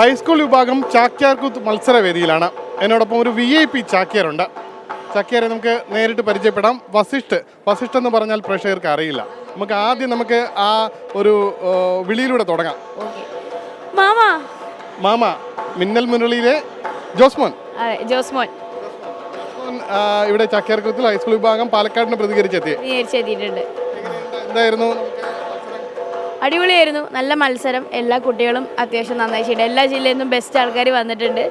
High school വിഭാഗം ചാക്യാർകൂത്ത് മത്സരവേദിയിലാണ്. എന്നോടൊപ്പം ഒരു വി ഐ പി ചാക്യാരുണ്ട്. ചാക്യാരെ നമുക്ക് നേരിട്ട് പരിചയപ്പെടാം. വസിഷ്ഠ്. വസിഷ്ഠ് എന്ന് പറഞ്ഞാൽ പ്രേക്ഷകർക്ക് അറിയില്ല. നമുക്ക് ആദ്യം നമുക്ക് ആ ഒരു വിളിയിലൂടെ തുടങ്ങാം. മാമാ. മാമ മിന്നൽ മുരളിയിലെ ജോസ്മോൻ. അതെ ജോസ്മോൻ. ഇവിടെ ചാക്യാർകൂത്തിൽ ഹൈസ്കൂൾ വിഭാഗം പാലക്കാടിന് പ്രതികരിച്ചെത്തി എന്തായിരുന്നു? അടിപൊളിയായിരുന്നു. നല്ല മത്സരം. എല്ലാ കുട്ടികളും അത്യാവശ്യം നന്നായി ചെയ്തു. എല്ലാ ജില്ലയിൽ നിന്നും ബെസ്റ്റ് ആൾക്കാർ വന്നിട്ടുണ്ട്.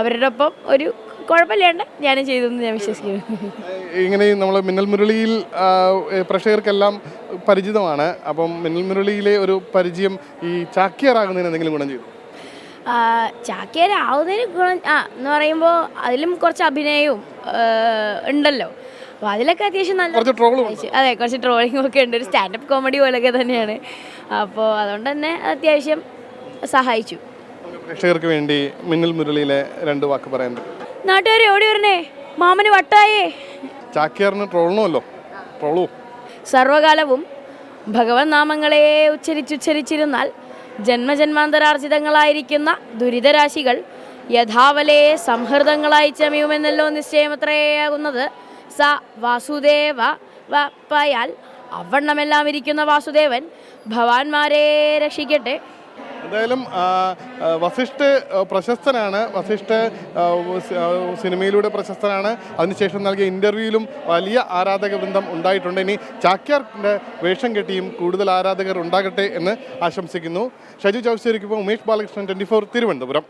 അവരുടെ ഒപ്പം ഒരു കുഴപ്പമില്ലാണ്ട് ഞാൻ ചെയ്തു എന്ന് ഞാൻ വിശ്വസിക്കുന്നു. ഇങ്ങനെ നമ്മൾ മിന്നൽ മുരളിയിൽ പ്രേക്ഷകർക്കെല്ലാം പരിചിതമാണ്. അപ്പം മിന്നൽ മുരളിയിലെ ഒരു പരിചയം ഈ ചാക്യാറാകുന്നതിന് എന്തെങ്കിലും ഗുണം ചെയ്തു? ചാക്യാരാവുന്നതിന് ഗുണം ആ എന്ന് പറയുമ്പോൾ അതിലും കുറച്ച് അഭിനയവും ഉണ്ടല്ലോ. അപ്പോൾ അതിലൊക്കെ അത്യാവശ്യം നല്ല അതെ കുറച്ച് ട്രോളിംഗ് ഒക്കെ ഉണ്ട്. ഒരു സ്റ്റാൻഡപ്പ് കോമഡി പോലെയൊക്കെ തന്നെയാണ്. അപ്പോൾ അതുകൊണ്ട് തന്നെ അത്യാവശ്യം സഹായിച്ചു. പ്രേക്ഷകർക്ക് വേണ്ടി മിന്നൽ മുരളിയിലെ രണ്ട് വാക്ക് പറയാൻ നാട്ടുകാരെ ഓടി വരണേ. മാമന് വട്ടായേ. ചാക്യാറിന് ട്രോളണമല്ലോ ട്രോളൂ. സർവകാലവും ഭഗവൻ നാമങ്ങളെ ഉച്ചരിച്ചുച്ചരിച്ചിരുന്നാൽ ജന്മജന്മാന്തരാർജിതങ്ങളായിരിക്കുന്ന ദുരിതരാശികൾ യഥാവലയെ സംഹൃതങ്ങളായി ചമയുമെന്നല്ലോ നിശ്ചയമത്രയാകുന്നത്. സ വാസുദേവ വപ്പയാൽ അവണ്ണമെല്ലാം ഇരിക്കുന്ന വാസുദേവൻ ഭവാന്മാരെ രക്ഷിക്കട്ടെ. എന്തായാലും വസിഷ്ഠ് പ്രശസ്തനാണ്. വസിഷ്ഠ് സിനിമയിലൂടെ പ്രശസ്തനാണ്. അതിനുശേഷം നൽകിയ ഇന്റർവ്യൂവിലും വലിയ ആരാധക വൃന്ദം ഉണ്ടായിട്ടുണ്ട്. ഇനി ചാക്യാറിന്റെ വേഷം കെട്ടിയും കൂടുതൽ ആരാധകർ ഉണ്ടാകട്ടെ എന്ന് ആശംസിക്കുന്നു. ഷജു ചൗശ്ശേരിക്കൊപ്പം ഉമേഷ് ബാലകൃഷ്ണൻ ട്വന്റി ഫോർ തിരുവനന്തപുരം.